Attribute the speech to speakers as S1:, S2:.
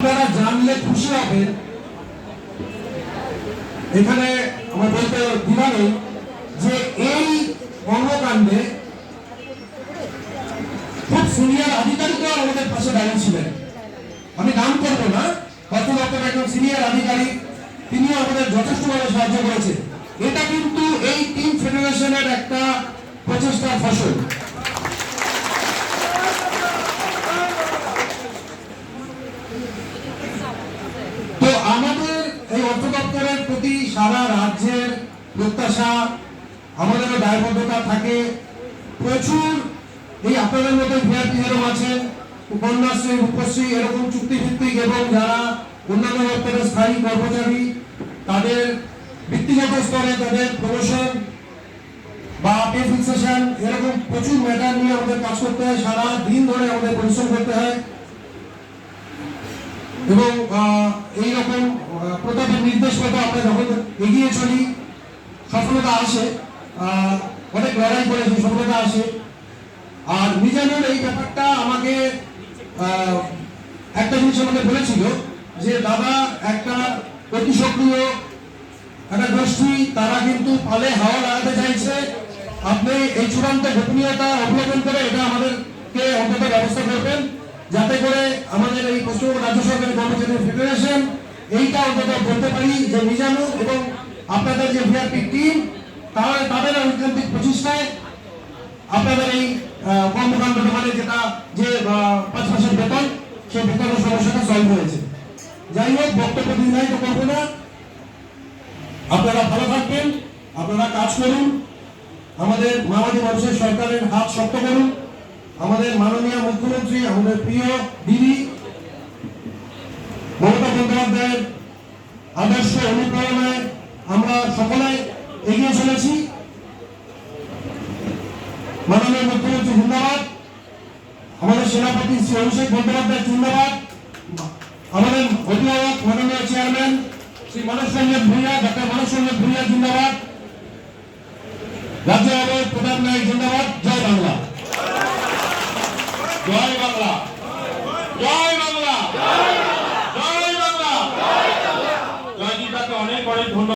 S1: আপনারা জানলে খুশি হবেন। এখানে আমার বলতে দ্বিধা যে এই কর্মকাণ্ডে খুব সিনিয়র আধিকারিকরাও আমাদের পাশে দাঁড়িয়েছিলেন আমি নাম করব না অর্থ দপ্তরের একজন সিনিয়র আধিকারিক, তিনিও আমাদের যথেষ্টভাবে সাহায্য করেছেন। এটা কিন্তু এই টিম ফেডারেশনের একটা প্রচেষ্টার ফসল। তো আমাদের এই অর্থ দপ্তরের প্রতি সারা রাজ্যের প্রত্যাশা আমাদেরও দায়বদ্ধতা থাকে। প্রচুর এই আপনাদের মধ্যে ভিআরপি যেরকম আছেন কন্যাশ্রী রূপশ্রী, এরকম চুক্তিভিত্তিক এবং যারা অন্যান্য দপ্তরের স্থায়ী কর্মচারী, তাদের ব্যক্তিগত স্তরে তাদের প্রমোশন বা পে ফিক্সেশন এরকম প্রচুর ম্যাটার নিয়ে আমাদের কাজ করতে হয়। সারা দিন ধরে আমাদের পরিশ্রম করতে হয়। এবং এইরকম প্রতাপের নির্দেশ মতো আমরা যখন এগিয়ে চলি, সফলতা আসে অনেক লড়াই করে সফলতা আসে। আর মিজানুর এই ব্যাপারটা আমাকে একটা জিনিস আমাকে বলেছিল যে, দাদা, একটা অতি সক্রিয় একটা গোষ্ঠী, তারা কিন্তু পালে হাওয়া লাগাতে চাইছে। আপনি এই চূড়ান্ত গোপনীয়তা অবলম্বন করে এটা আমাদেরকে অন্তত ব্যবস্থা করবেন যাতে করে আমাদের এই পশ্চিমবঙ্গ রাজ্য সরকারের কর্মচারী ফেডারেশন এইটা অন্তত বলতে পারি যে মিজানু এবং আপনাদের যে ভিআরপি টিম তাহলে তাদের ঐকান্তিক প্রচেষ্টায় আপনাদের এই আহ, কর্মকাণ্ডটা মানে যেটা যে পাঁচ মাসের বেতন সেই বেতনের সমস্যাটা সলভ হয়েছে। যাই হোক বক্তব্য দীর্ঘায়িত করব না। আপনারা ভালো থাকবেন আপনারা কাজ করুন আমাদের মাওবাদী মানুষের সরকারের হাত শক্ত করুন। আমাদের মাননীয় মুখ্যমন্ত্রী, আমাদের প্রিয় দিদি, মমতা বন্দ্যোপাধ্যায়ের আদর্শ অনুপ্রেরণায় আমরা সকলে এগিয়ে চলেছি। মাননীয় মুখ্যমন্ত্রী জিন্দাবাদ আমাদের সেনাপতি শ্রী অভিষেক বন্দ্যোপাধ্যায় জিন্দাবাদ আমাদের অভিভাবক, মাননীয় চেয়ারম্যান শ্রী মানস রঞ্জন ভূঁইয়া ডক্টর মানস রঞ্জন ভূঁইয়া জিন্দাবাদ রাজ্য প্রধান নায়ক জিন্দাবাদ জয় বাংলা।